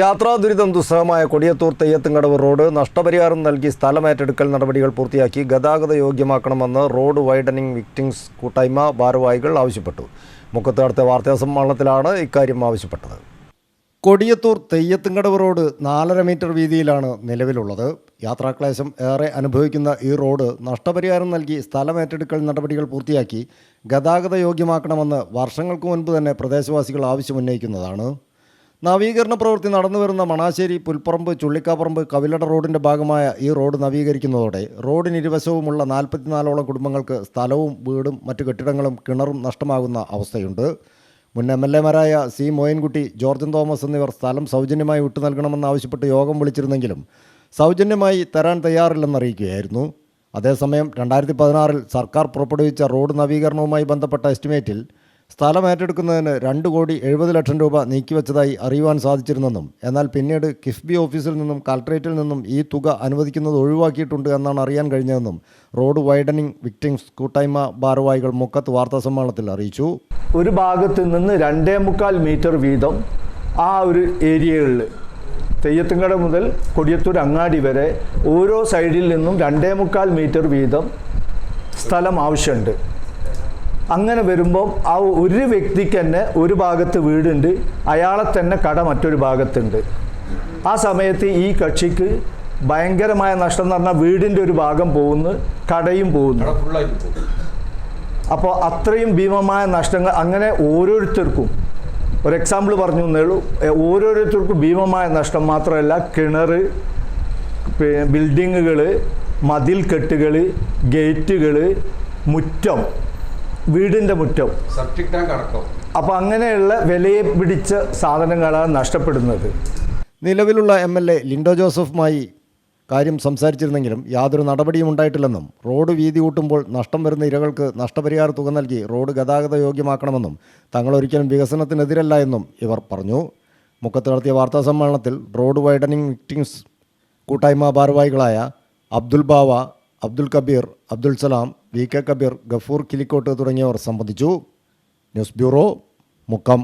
യാത്രാ ദുരിതം ദുസ്സഹമായ കൊടിയത്തൂർ തെയ്യത്തുംകടവ് റോഡ് നഷ്ടപരിഹാരം നൽകി സ്ഥലമേറ്റെടുക്കൽ നടപടികൾ പൂർത്തിയാക്കി ഗതാഗത യോഗ്യമാക്കണമെന്ന് റോഡ് വൈഡനിങ് വിക്ടിംസ് കൂട്ടായ്മ ഭാരവാഹികൾ ആവശ്യപ്പെട്ടു. മുക്കത്ത് വാർത്താ സമ്മേളനത്തിലാണ് ഇക്കാര്യം ആവശ്യപ്പെട്ടത്. കൊടിയത്തൂർ തെയ്യത്തുംകടവ് റോഡ് നാലര മീറ്റർ വീതിയിലാണ് നിലവിലുള്ളത്. യാത്രാക്ലേശം ഏറെ അനുഭവിക്കുന്ന ഈ റോഡ് നഷ്ടപരിഹാരം നൽകി സ്ഥലമേറ്റെടുക്കൽ നടപടികൾ പൂർത്തിയാക്കി ഗതാഗത യോഗ്യമാക്കണമെന്ന് വർഷങ്ങൾക്ക് മുൻപ് തന്നെ പ്രദേശവാസികൾ ആവശ്യമുന്നയിക്കുന്നതാണ്. നവീകരണ പ്രവൃത്തി നടന്നു വരുന്ന മണാശ്ശേരി പുൽപ്പറമ്പ് ചുള്ളിക്കാപ്പറമ്പ് കവിലട റോഡിന്റെ ഭാഗമായ ഈ റോഡ് നവീകരിക്കുന്നതോടെ റോഡിന് റോഡിനിരുവശവുമുള്ള നാൽപ്പത്തിനാലോളം കുടുംബങ്ങൾക്ക് സ്ഥലവും വീടും മറ്റു കെട്ടിടങ്ങളും കിണറും നഷ്ടമാകുന്ന അവസ്ഥയുണ്ട്. മുൻ എം എൽ എമാരായ സി മോയൻകുട്ടി ജോർജൻ തോമസ് എന്നിവർ സ്ഥലം സൗജന്യമായി വിട്ടു നൽകണമെന്നാവശ്യപ്പെട്ട് യോഗം വിളിച്ചിരുന്നെങ്കിലും സൗജന്യമായി തരാൻ തയ്യാറില്ലെന്നറിയിക്കുകയായിരുന്നു അതേസമയം രണ്ടായിരത്തി പതിനാറിൽ സർക്കാർ പുറപ്പെടുവിച്ച റോഡ് നവീകരണവുമായി ബന്ധപ്പെട്ട എസ്റ്റിമേറ്റിൽ സ്ഥലം ഏറ്റെടുക്കുന്നതിന് രണ്ട് കോടി എഴുപത് ലക്ഷം രൂപ നീക്കിവെച്ചതായി അറിയുവാൻ സാധിച്ചിരുന്നെന്നും എന്നാൽ പിന്നീട് കിഫ്ബി ഓഫീസിൽ നിന്നും കലക്ട്രേറ്റിൽ നിന്നും ഈ തുക അനുവദിക്കുന്നത് ഒഴിവാക്കിയിട്ടുണ്ട് എന്നാണ് അറിയാൻ കഴിഞ്ഞതെന്നും റോഡ് വൈഡനിങ് വിക്ടിംസ് കൂട്ടായ്മ ഭാരവാഹികൾ മുക്കത്ത് വാർത്താസമ്മേളനത്തിൽ അറിയിച്ചു. ഒരു ഭാഗത്ത് നിന്ന് രണ്ടേ മുക്കാൽ മീറ്റർ വീതം ആ ഒരു ഏരിയകളിൽ തെയ്യത്തുംകട മുതൽ കൊടിയത്തൂർ അങ്ങാടി വരെ ഓരോ സൈഡിൽ നിന്നും രണ്ടേ മുക്കാൽ മീറ്റർ വീതം സ്ഥലം ആവശ്യമുണ്ട്. അങ്ങനെ വരുമ്പോൾ ആ ഒരു വ്യക്തിക്ക് തന്നെ ഒരു ഭാഗത്ത് വീടുണ്ട് അയാളെ തന്നെ കട മറ്റൊരു ഭാഗത്തുണ്ട്. ആ സമയത്ത് ഈ കക്ഷിക്ക് ഭയങ്കരമായ നഷ്ടം എന്ന് പറഞ്ഞാൽ വീടിന്റെ ഒരു ഭാഗം പോകുന്നു കടയും പോകുന്നു. അപ്പോൾ അത്രയും ഭീമമായ നഷ്ടങ്ങൾ അങ്ങനെ ഓരോരുത്തർക്കും. ഒരു എക്സാമ്പിൾ പറഞ്ഞു എന്നേ ഉള്ളൂ ഓരോരുത്തർക്കും ഭീമമായ നഷ്ടം മാത്രമല്ല കിണർ ബിൽഡിങ്ങുകൾ മതിൽ കെട്ടുകൾ ഗേറ്റുകൾ മുറ്റം. വീടിന്റെ മുറ്റം. സെപ്റ്റിക് ടാങ്ക് അടക്കം. അപ്പോൾ അങ്ങനെയുള്ള വിലയെ പിടിച്ച സാധനങ്ങളാണ് നഷ്ടപ്പെടുന്നത്. നിലവിലുള്ള എം എൽ എ ലിൻഡോ ജോസഫുമായി കാര്യം സംസാരിച്ചിരുന്നെങ്കിലും യാതൊരു നടപടിയും ഉണ്ടായിട്ടില്ലെന്നും റോഡ് വീതി കൂട്ടുമ്പോൾ നഷ്ടം വരുന്ന ഇരകൾക്ക് നഷ്ടപരിഹാര തുക നൽകി റോഡ് ഗതാഗത യോഗ്യമാക്കണമെന്നും തങ്ങൾ ഒരിക്കലും വികസനത്തിനെതിരല്ല എന്നും ഇവർ പറഞ്ഞു. മുക്കത്ത് നടത്തിയ വാർത്താ സമ്മേളനത്തിൽ റോഡ് വൈഡനിങ് വിക്ടിംസ് കൂട്ടായ്മ ഭാരവാഹികളായ അബ്ദുൽ ബാവ അബ്ദുൽ കബീർ അബ്ദുൽ സലാം വി കെ കബീർ ഗഫൂർ കിലിക്കോട്ട് തുടങ്ങിയവർ സംബന്ധിച്ചു. News bureau Mukkam.